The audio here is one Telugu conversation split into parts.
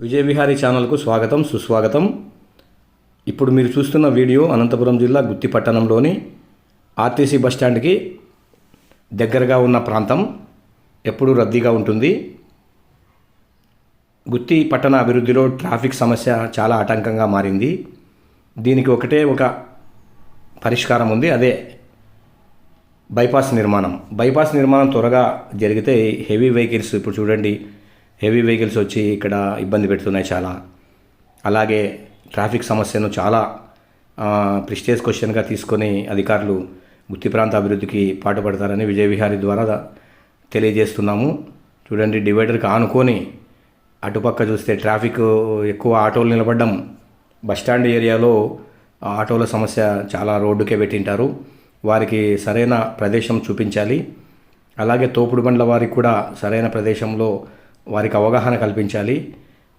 విజయ విహారీ ఛానల్కు స్వాగతం సుస్వాగతం. ఇప్పుడు మీరు చూస్తున్న వీడియో అనంతపురం జిల్లా గుత్తి పట్టణంలోని ఆర్టీసీ బస్టాండ్కి దగ్గరగా ఉన్న ప్రాంతం. ఎప్పుడూ రద్దీగా ఉంటుంది. గుత్తి పట్టణ అభివృద్ధిలో ట్రాఫిక్ సమస్య చాలా ఆటంకంగా మారింది. దీనికి ఒకటే ఒక పరిష్కారం ఉంది అదే బైపాస్ నిర్మాణం. బైపాస్ నిర్మాణం త్వరగా జరిగితే హెవీ వెహికల్స్ ఇప్పుడు చూడండి హెవీ వెహికల్స్ వచ్చి ఇక్కడ ఇబ్బంది పెడుతున్నాయి చాలా. అలాగే ట్రాఫిక్ సమస్యను చాలా ప్రిస్టేజ్ క్వశ్చన్గా తీసుకొని అధికారులు గుత్తి ప్రాంత అభివృద్ధికి పాటుపడతారని విజయవిహారి ద్వారా తెలియజేస్తున్నాము. చూడండి డివైడర్కి ఆనుకొని అటుపక్క చూస్తే ట్రాఫిక్ ఎక్కువ ఆటోలు నిలబడడం బస్టాండ్ ఏరియాలో ఆటోల సమస్య చాలా రోడ్డుకే పెట్టింటారు. వారికి సరైన ప్రదేశం చూపించాలి. అలాగే తోపుడు బండ్ల వారికి కూడా సరైన ప్రదేశంలో వారికి అవగాహన కల్పించాలి.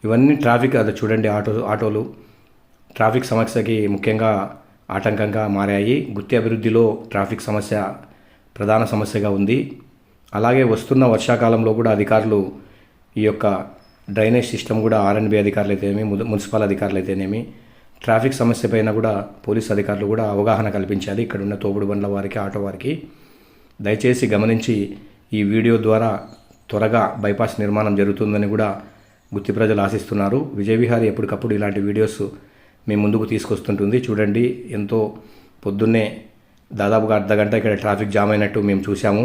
ఇవన్నీ ట్రాఫిక్ అది చూడండి ఆటో ఆటోలు. ట్రాఫిక్ సమస్యకి ముఖ్యంగా ఆటంకంగా మారాయి. గుత్తి అభివృద్ధిలో ట్రాఫిక్ సమస్య ప్రధాన సమస్యగా ఉంది. అలాగే వస్తున్న వర్షాకాలంలో కూడా అధికారులు ఈ యొక్క డ్రైనేజ్ సిస్టమ్ కూడా ఆర్ఎండ్బి అధికారులు అయితేనేమి మున్సిపల్ అధికారులు అయితేనేమి ట్రాఫిక్ సమస్య పైన కూడా పోలీస్ అధికారులు కూడా అవగాహన కల్పించాలి. ఇక్కడ ఉన్న తోపుడు బండ్ల వారికి ఆటో వారికి. దయచేసి గమనించి ఈ వీడియో ద్వారా త్వరగా బైపాస్ నిర్మాణం జరుగుతుందని కూడా గుత్తి ప్రజలు ఆశిస్తున్నారు. విజయవిహారి ఎప్పటికప్పుడు ఇలాంటి వీడియోస్ మీ ముందుకు తీసుకొస్తుంటుంది. చూడండి ఎంతో పొద్దున్నే దాదాపుగా అర్ధ గంట ఇక్కడ ట్రాఫిక్ జామ్ అయినట్టు మేము చూసాము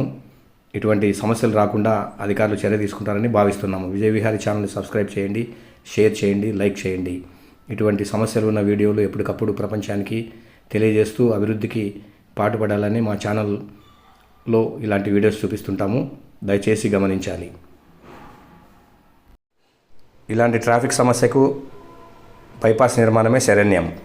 ఇటువంటి సమస్యలు రాకుండా అధికారులు చర్య తీసుకుంటారని భావిస్తున్నాము. విజయవిహారి ఛానల్ని సబ్స్క్రైబ్ చేయండి షేర్ చేయండి లైక్ చేయండి. ఇటువంటి సమస్యలు ఉన్న వీడియోలు ఎప్పటికప్పుడు ప్రపంచానికి తెలియజేస్తూ అభివృద్ధికి పాటుపడాలని మా ఛానల్లో ఇలాంటి వీడియోస్ చూపిస్తుంటాము. దయచేసి గమనించాలి. ఇలాంటి ట్రాఫిక్ సమస్యకు బైపాస్ నిర్మాణమే శరణ్యం.